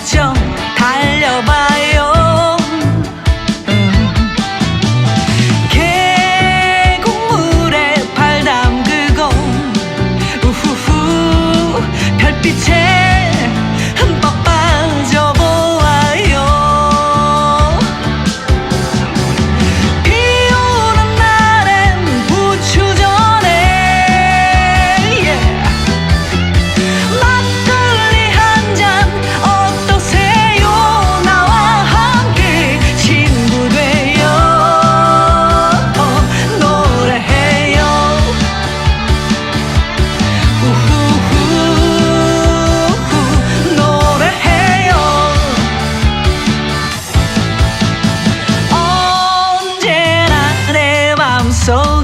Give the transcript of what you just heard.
걱정 soul